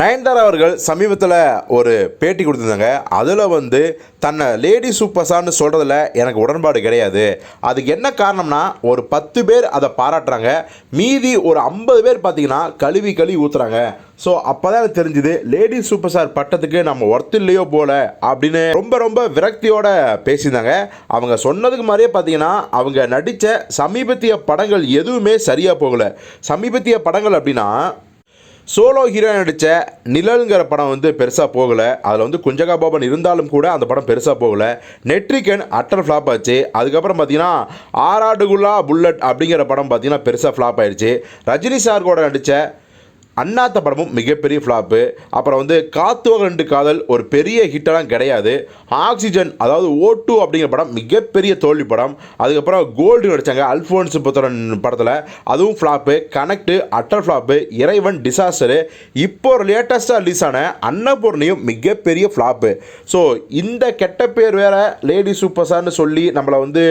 நயன்தாரா அவர்கள் சமீபத்தில் ஒரு பேட்டி கொடுத்துருந்தாங்க. அதில் வந்து தன்னை லேடி சூப்பர் ஸ்டார்னு சொல்கிறதுல எனக்கு உடன்பாடு கிடையாது. அதுக்கு என்ன காரணம்னா ஒரு பத்து பேர் அதை பாராட்டுறாங்க. மீதி ஒரு ஐம்பது பேர் பார்த்தீங்கன்னா கழுவி கழுவி ஊற்றுறாங்க ஸோ அப்போ தான் எனக்கு தெரிஞ்சுது லேடி சூப்பர் ஸ்டார் பட்டத்துக்கு நம்ம ஒர்த்து இல்லையோ போல அப்படின்னு ரொம்ப ரொம்ப விரக்தியோட பேசியிருந்தாங்க. அவங்க சொன்னதுக்கு மாதிரியே பார்த்தீங்கன்னா அவங்க நடித்த சமீபத்திய படங்கள் எதுவுமே சரியாக போகலை. சமீபத்திய படங்கள் அப்படின்னா சோலோ ஹீரோயின் நடித்த நிழல்ங்கிற படம் வந்து பெருசாக போகலை. அதில் வந்து குஞ்சகா பாபன் இருந்தாலும் கூட அந்த படம் பெருசாக போகலை. நெட்ரிகன் அட்டர் ஃப்ளாப் ஆச்சு. அதுக்கப்புறம் பார்த்தீங்கன்னா ஆறாடுகுலா புல்லட் அப்படிங்கிற படம் பார்த்தீங்கன்னா பெருசாக ஃப்ளாப் ஆயிடுச்சு. ரஜினி சார் கூட நடித்த அண்ணாத்த படமும் மிகப்பெரிய ஃப்ளாப்பு அப்புறம் வந்து காத்துவ ரெண்டு காதல் ஒரு பெரிய ஹிட்டெல்லாம் கிடையாது. ஆக்சிஜன் அதாவது ஓ டூ அப்படிங்கிற படம் மிகப்பெரிய தோல்வி படம். அதுக்கப்புறம் கோல்டு நடித்தாங்க அல்ஃபோன்ஸ் புத்தரன் படத்தில். அதுவும் flop connect utter flop Iraivan disaster இப்போ ஒரு லேட்டஸ்ட்டாக ரிலீஸ் ஆன அன்னபூர்ணியும் மிகப்பெரிய ஃப்ளாப்பு ஸோ இந்த கெட்ட பேர் வேற லேடி சூப்பர் ஸ்டார்னு சொல்லி நம்மளை வந்து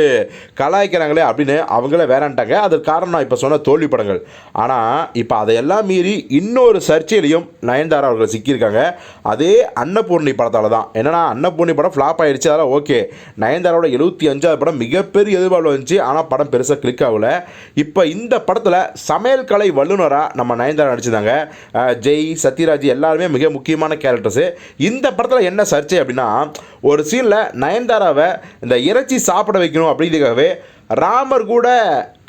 கலாய்க்கிறாங்களே அப்படின்னு அவங்களே வேறான்ட்டாங்க அதற்கு காரணம் நான் இப்போ சொன்ன தோல்வி படங்கள். ஆனால் இப்போ அதையெல்லாம் மீறி இன்னொரு சர்ச்சையிலையும் நயன்தாரா அவர்கள் சிக்கியிருக்காங்க. அதே அன்னபூர்ணி படத்தால் தான். என்னன்னா அன்னபூர்ணி படம் ஃப்ளாப் ஆயிடுச்சு. அதெல்லாம் ஓகே நயன்தாராவோட எழுபத்தி அஞ்சாவது படம் மிகப்பெரிய எதிர்பார்ப்பு வந்துச்சு ஆனால் படம் பெருசாக கிளிக் ஆகல. இப்போ இந்த படத்தில் சமையல் கலை வல்லுநராக நம்ம நயன்தாரா நடிச்சிருந்தாங்க. ஜெய் சத்யராஜ் எல்லாருமே மிக முக்கியமான கேரக்டர்ஸு இந்த படத்தில் என்ன சர்ச்சை அப்படின்னா ஒரு சீனில் நயன்தாராவை இந்த இறைச்சி சாப்பிட வைக்கணும் அப்படிங்கிறதுக்காகவே ராமர் கூட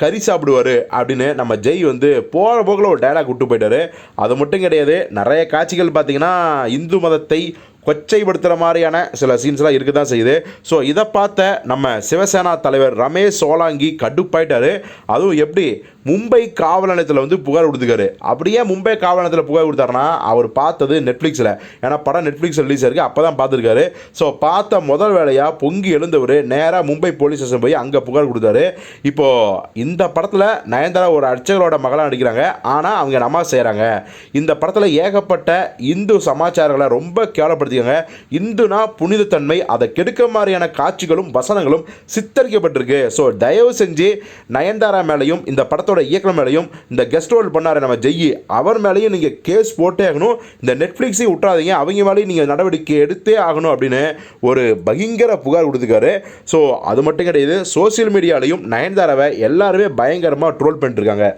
கறி சாப்பிடுவார் அப்படின்னு நம்ம ஜெய் வந்து போகிற போக்கில் ஒரு டைலாக் விட்டு போயிட்டாரு. அது மட்டும் கிடையாது நிறைய காட்சிகள் பார்த்தீங்கன்னா இந்து மதத்தை கொச்சைப்படுத்துகிற மாதிரியான சில சீன்ஸ்லாம் இருக்க தான் செய்யுது. ஸோ இதை பார்த்த நம்ம சிவசேனா தலைவர் ரமேஷ் சோலாங்கி கடுப்பாயிட்டார். அதுவும் எப்படி? மும்பை காவல் நிலையத்தில் வந்து புகார் கொடுத்துக்காரு அப்படியே மும்பை காவல் நிலையத்தில் புகார் கொடுத்தாருன்னா அவர் பார்த்தது நெட்ஃப்ளிக்ஸில். ஏன்னா படம் நெட்ஃப்ளிக்ஸ் ரிலீஸ் ஆயிருக்கு அப்போ தான் பார்த்துருக்காரு. ஸோ பார்த்த முதல் வேலையாக பொங்கி எழுந்தவர் நேராக மும்பை போலீஸ் ஸ்டேஷன் போய் அங்கே புகார் கொடுத்தாரு. இப்போது இந்த படத்தில் நயன்தாரா ஒரு அர்ச்சகரோட மகளாக நடிக்கிறாங்க. ஆனால் அவங்க நமாஸ் செய்கிறாங்க இந்த படத்தில் ஏகப்பட்ட இந்து சமாச்சாரங்களை ரொம்ப கேவலப்படுத்திக்காங்க இந்துனா புனிதத்தன்மை அதை கெடுக்க மாதிரியான காட்சிகளும் வசனங்களும் சித்தரிக்கப்பட்டிருக்கு. ஸோ தயவு செஞ்சு நயன்தாரா மேலேயும் இந்த படத்தோட இயக்கம் மேலேயும் இந்த கெஸ்ட் ரோல் பண்ணார் நம்ம ஜெய்யி அவர் மேலேயும் நீங்கள் கேஸ் போட்டே ஆகணும். இந்த நெட்ஃப்ளிக்ஸையும் விட்றாதீங்க அவங்க மேலேயும் நீங்கள் நடவடிக்கை எடுத்தே ஆகணும் அப்படின்னு ஒரு பயங்கர புகார் கொடுத்துருக்காரு. ஸோ அது மட்டும் கிடையாது சோஷியல் மீடியாலையும் நயன்தாராவை எல்லாருமே பயங்கரமாக ட்ரோல் பண்ணிட்டுருக்காங்க